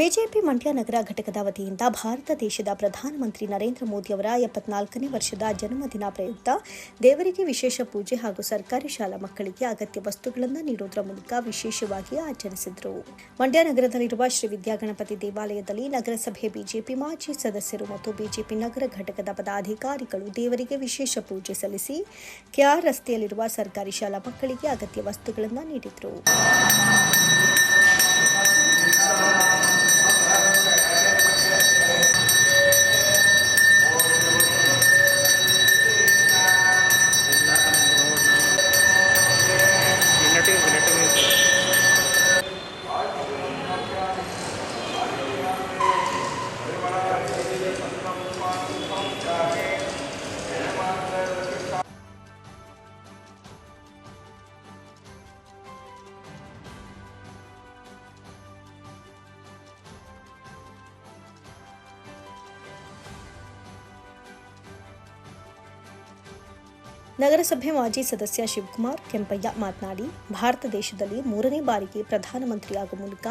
BJP Mandya ನಗರ ಘಟಕದ ವತಿಯಿಂದ ಭಾರತ ದೇಶದ ಪ್ರಧಾನಮಂತ್ರಿ ನರೇಂದ್ರ ಮೋದಿ ಅವರ ಎಪ್ಪತ್ನಾಲ್ಕನೇ ವರ್ಷದ ಜನ್ಮದಿನ ಪ್ರಯುಕ್ತ ದೇವರಿಗೆ ವಿಶೇಷ ಪೂಜೆ ಹಾಗೂ ಸರ್ಕಾರಿ ಶಾಲಾ ಮಕ್ಕಳಿಗೆ ಅಗತ್ಯ ವಸ್ತುಗಳನ್ನು ನೀಡುವುದರ ಮೂಲಕ ವಿಶೇಷವಾಗಿ ಆಚರಿಸಿದರು. ಮಂಡ್ಯ ನಗರದಲ್ಲಿರುವ ಶ್ರೀ ವಿದ್ಯಾಗಣಪತಿ ದೇವಾಲಯದಲ್ಲಿ ನಗರಸಭೆ ಬಿಜೆಪಿ ಮಾಜಿ ಸದಸ್ಯರು ಮತ್ತು ಬಿಜೆಪಿ ನಗರ ಘಟಕದ ಪದಾಧಿಕಾರಿಗಳು ದೇವರಿಗೆ ವಿಶೇಷ ಪೂಜೆ ಸಲ್ಲಿಸಿ ಕೆಆರ್ ರಸ್ತೆಯಲ್ಲಿರುವ ಸರ್ಕಾರಿ ಶಾಲಾ ಮಕ್ಕಳಿಗೆ ಅಗತ್ಯ ವಸ್ತುಗಳನ್ನು ನೀಡಿದರು. ನಗರಸಭೆ ಮಾಜಿ ಸದಸ್ಯ ಶಿವಕುಮಾರ್ ಕೆಂಪಯ್ಯ ಮಾತನಾಡಿ, ಭಾರತ ದೇಶದಲ್ಲಿ ಮೂರನೇ ಬಾರಿಗೆ ಪ್ರಧಾನಮಂತ್ರಿಯಾಗುವ ಮೂಲಕ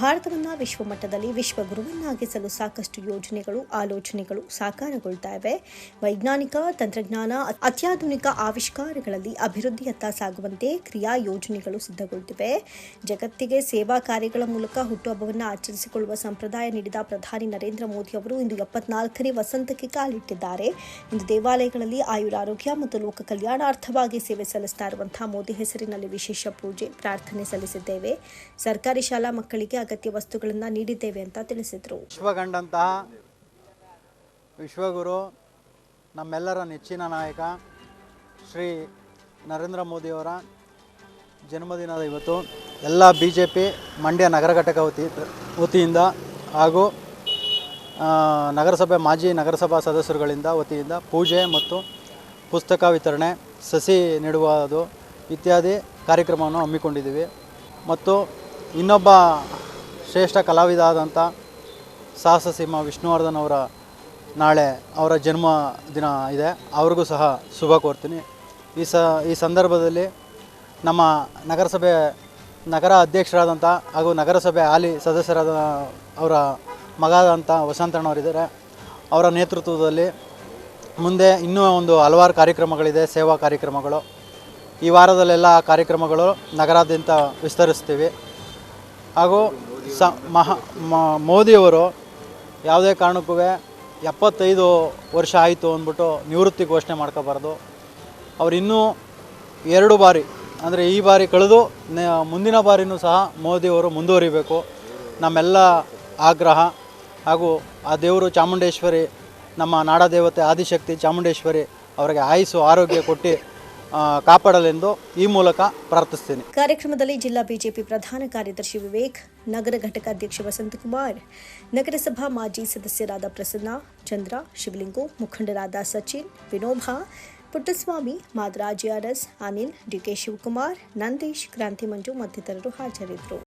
ಭಾರತವನ್ನು ವಿಶ್ವಮಟ್ಟದಲ್ಲಿ ವಿಶ್ವಗುರುವನ್ನಾಗಿಸಲು ಸಾಕಷ್ಟು ಯೋಜನೆಗಳು, ಆಲೋಚನೆಗಳು ಸಾಕಾರಗೊಳ್ತಾ ಇವೆ ವೈಜ್ಞಾನಿಕ ತಂತ್ರಜ್ಞಾನ, ಅತ್ಯಾಧುನಿಕ ಆವಿಷ್ಕಾರಗಳಲ್ಲಿ ಅಭಿವೃದ್ಧಿಯತ್ತ ಸಾಗುವಂತೆ ಕ್ರಿಯಾ ಯೋಜನೆಗಳು ಸಿದ್ಧಗೊಳ್ಳುತ್ತಿವೆ ಜಗತ್ತಿಗೆ ಸೇವಾ ಕಾರ್ಯಗಳ ಮೂಲಕ ಹುಟ್ಟುಹಬ್ಬವನ್ನು ಆಚರಿಸಿಕೊಳ್ಳುವ ಸಂಪ್ರದಾಯ ನೀಡಿದ ಪ್ರಧಾನಿ ನರೇಂದ್ರ ಮೋದಿ ಅವರು ಇಂದು ಎಪ್ಪತ್ನಾಲ್ಕನೇ ವಸಂತಕ್ಕೆ ಕಾಲಿಟ್ಟಿದ್ದಾರೆ. ಇಂದು ದೇವಾಲಯಗಳಲ್ಲಿ ಆಯುರಾರೋಗ್ಯ ಮತ್ತು ಲೋಕ ಕಲ್ಯಾಣಾರ್ಥವಾಗಿ ಸೇವೆ ಸಲ್ಲಿಸ್ತಾ ಇರುವಂತಹ ಮೋದಿ ಹೆಸರಿನಲ್ಲಿ ವಿಶೇಷ ಪೂಜೆ, ಪ್ರಾರ್ಥನೆ ಸಲ್ಲಿಸಿದ್ದೇವೆ. ಸರ್ಕಾರಿ ಶಾಲಾ ಮಕ್ಕಳಿಗೆ ಅಗತ್ಯ ವಸ್ತುಗಳನ್ನು ನೀಡಿದ್ದೇವೆ ಅಂತ ತಿಳಿಸಿದರು. ವಿಶ್ವಗಂಡಂತಹ ವಿಶ್ವಗುರು, ನಮ್ಮೆಲ್ಲರ ನೆಚ್ಚಿನ ನಾಯಕ ಶ್ರೀ ನರೇಂದ್ರ ಮೋದಿಯವರ ಜನ್ಮದಿನದ ಇವತ್ತು ಎಲ್ಲ ಬಿ ಜೆ ಪಿ ಮಂಡ್ಯ ನಗರ ಘಟಕ ವತಿ, ವತಿಯಿಂದ ಹಾಗೂ ನಗರಸಭೆ ಮಾಜಿ ನಗರಸಭಾ ಸದಸ್ಯರುಗಳಿಂದ ವತಿಯಿಂದ ಪೂಜೆ ಮತ್ತು ಪುಸ್ತಕ ವಿತರಣೆ, ಸಸಿ ನೆಡುವುದು ಇತ್ಯಾದಿ ಕಾರ್ಯಕ್ರಮವನ್ನು ಹಮ್ಮಿಕೊಂಡಿದ್ದೀವಿ. ಮತ್ತು ಇನ್ನೊಬ್ಬ ಶ್ರೇಷ್ಠ ಕಲಾವಿದ ಆದಂಥ ಸಾಹಸ ಸಿಂಹ ವಿಷ್ಣುವರ್ಧನ್ ಅವರ ನಾಳೆ ಅವರ ಜನ್ಮ ದಿನ ಇದೆ. ಅವ್ರಿಗೂ ಸಹ ಶುಭ ಕೋರ್ತೀನಿ. ಈ ಸ, ಈ ಸಂದರ್ಭದಲ್ಲಿ ನಮ್ಮ ನಗರಸಭೆ ನಗರ ಅಧ್ಯಕ್ಷರಾದಂಥ ಹಾಗೂ ನಗರಸಭೆ ಹಾಲಿ ಸದಸ್ಯರಾದ ಅವರ ಮಗ ಆದಂಥ ವಸಂತಣ್ಣವರಿದ್ದಾರೆ. ಅವರ ನೇತೃತ್ವದಲ್ಲಿ ಮುಂದೆ ಇನ್ನೂ ಒಂದು ಹಲವಾರು ಕಾರ್ಯಕ್ರಮಗಳಿದೆ, ಸೇವಾ ಕಾರ್ಯಕ್ರಮಗಳು. ಈ ವಾರದಲ್ಲೆಲ್ಲ ಆ ಕಾರ್ಯಕ್ರಮಗಳು ನಗರಾದ್ಯಂತ ವಿಸ್ತರಿಸ್ತೀವಿ. ಹಾಗೂ ಸ ಮಹಾ ಮೋದಿಯವರು ಯಾವುದೇ ಕಾರಣಕ್ಕೂ ಎಪ್ಪತ್ತೈದು ವರ್ಷ ಆಯಿತು ಅಂದ್ಬಿಟ್ಟು ನಿವೃತ್ತಿ ಘೋಷಣೆ ಮಾಡ್ಕೋಬಾರ್ದು. ಅವರು ಇನ್ನೂ ಎರಡು ಬಾರಿ, ಅಂದರೆ ಈ ಬಾರಿ ಕಳೆದು ಮುಂದಿನ ಬಾರಿನೂ ಸಹ ಮೋದಿಯವರು ಮುಂದುವರಿಬೇಕು. ನಮ್ಮೆಲ್ಲ ಆಗ್ರಹ ಹಾಗೂ ಆ ದೇವರು ಚಾಮುಂಡೇಶ್ವರಿ ನಮ್ಮ ನಾಡದೇವತೆ ಆದಿಶಕ್ತಿ ಚಾಮುಂಡೇಶ್ವರಿ ಅವರಿಗೆ ಆಯುಸ್ಸು, ಆರೋಗ್ಯ ಕೊಟ್ಟು ಕಾಪಾಡಲೆಂದು ಈ ಮೂಲಕ ಪ್ರಾರ್ಥಿಸ್ತೇನೆ. ಕಾರ್ಯಕ್ರಮದಲ್ಲಿ ಜಿಲ್ಲಾ ಬಿಜೆಪಿ ಪ್ರಧಾನ ಕಾರ್ಯದರ್ಶಿ ವಿವೇಕ್, ನಗರ ಘಟಕ ಅಧ್ಯಕ್ಷ ವಸಂತಕುಮಾರ್, ನಗರಸಭಾ ಮಾಜಿ ಸದಸ್ಯರಾದ ಪ್ರಸನ್ನ, ಚಂದ್ರ, ಶಿವಲಿಂಗು, ಮುಖಂಡರಾದ Sachin, Vinobha, Puttaswamy, Madaraj R S Anil D K Shivakumar, Nandish Kranti Manju ಮತ್ತಿತರರು ಹಾಜರಿದ್ದರು.